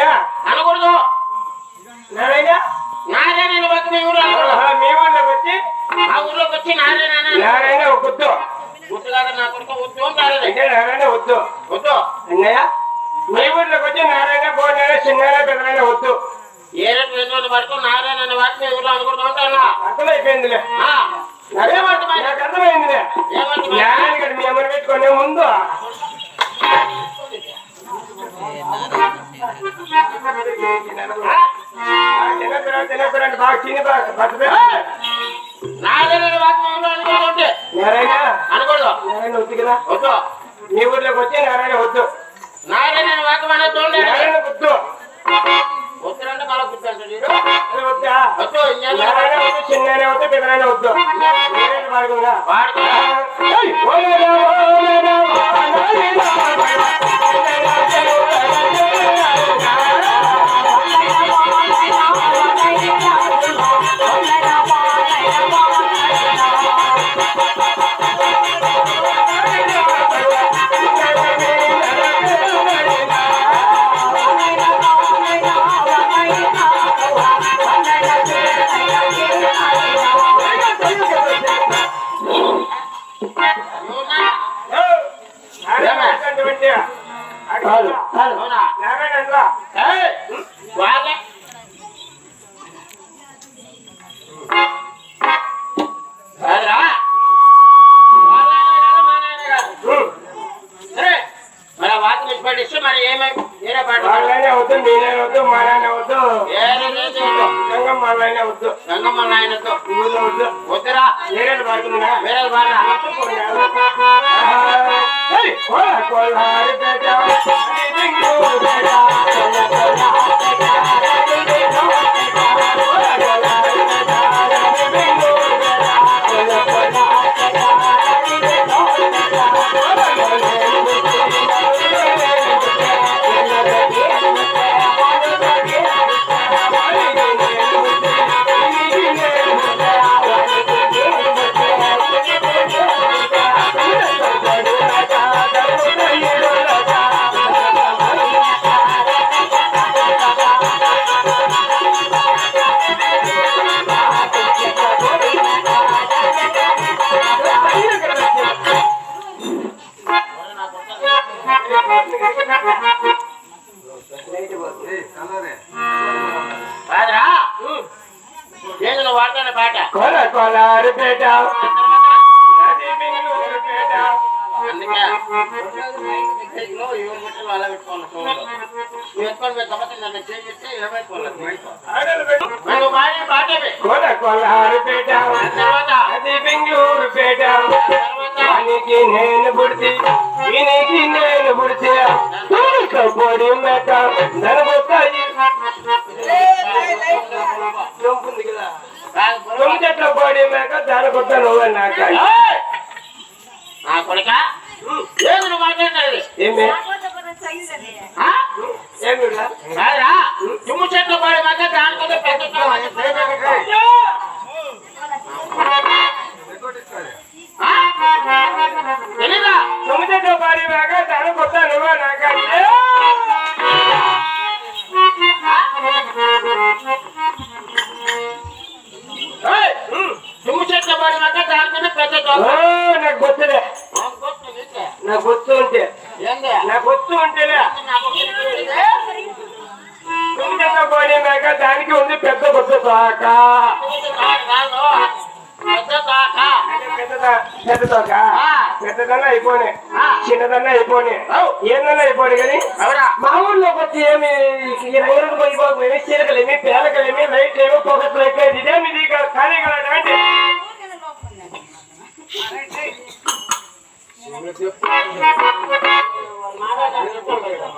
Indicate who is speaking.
Speaker 1: నారాయణ? అనకూడదు.
Speaker 2: నారాయణ? నారాయణ
Speaker 1: అనకూడదు.
Speaker 2: ఆహా, మీ ఊళ్ళోకి వచ్చి
Speaker 1: ఆ ఊర్లోకి వచ్చి నారాయణ
Speaker 2: నారాయణ వద్దు.
Speaker 1: గుర్తు కాదు నా కొడుకు వద్దు
Speaker 2: అంటే నారాయణ వద్దు.
Speaker 1: వద్దు.
Speaker 2: అన్నయ్య మీ ఊళ్ళోకి వచ్చి నారాయణ బోనాయన చిన్నాయన పెద్దనాయన వద్దు.
Speaker 1: ఏ రెండు రెండు వరకు నారాయణ అనే వాక్యం ఎవరు అనకూడదు అంటాను
Speaker 2: అర్థమైపోయిందిలే? నాకు అర్థమైందిలే? నారాయణ గడి మీ అమ్మని పెట్టుకునే ముందు తినకురా బాగా
Speaker 1: అనకూడదు
Speaker 2: మీ ఊర్లోకి వచ్చి నారాయణ వద్దు
Speaker 1: నారాయణ చూడండి
Speaker 2: నారాయణ వద్దు.
Speaker 1: ఇచ్చి పట్టిస్తే మరి ఏమై వేరే పాట పాడు.
Speaker 2: వాళ్ళైనా వద్దు నేనైనా వద్దు మా నాయన వద్దు
Speaker 1: వేరే లేదు వద్దు.
Speaker 2: గంగమ్మ వాళ్ళైనా వద్దు
Speaker 1: గంగమ్మ నాయనతో
Speaker 2: ఊళ్ళో వద్దు
Speaker 1: వద్దురా
Speaker 2: నేరేడు బాగుందా
Speaker 1: వేరే పాడరా
Speaker 2: ఏయ్! కోల
Speaker 1: ఏమైపోవాలి
Speaker 2: ఆడలు పెట్టు.
Speaker 1: నువ్వు బాగా పాటమే
Speaker 2: కోల కోలారి పేట. అది బెంగళూరు పేట. వానికి నేను పుడితే వీనికి నేను పుడితే పొడి మెట్ట నలుగుతాయి పొడి మేక దానికొత్త నువ్వు నాక!
Speaker 1: నా కొడుక? లేదు నువ్వు మాట్లాడేది?
Speaker 2: ఏమి
Speaker 1: ఆ?
Speaker 2: ఏమిరా
Speaker 1: తుమ్ము చెట్లు పడి మాత్రం దానికొద్ద పెద్ద
Speaker 2: నాకు గుర్తు ఉంటే నాకు. తుమ్ము చెట్ల పొడి మేక దానికి ఉంది పెద్ద గుర్తు తోక. పెద్దదన్నా అయిపోయి. చిన్నదన్నా అయిపోయి. ఏందన్నా అయిపోయి కానీ మా ఊళ్ళోకి వచ్చి ఏమి? ఈ రంగులకు పోయి ఏమి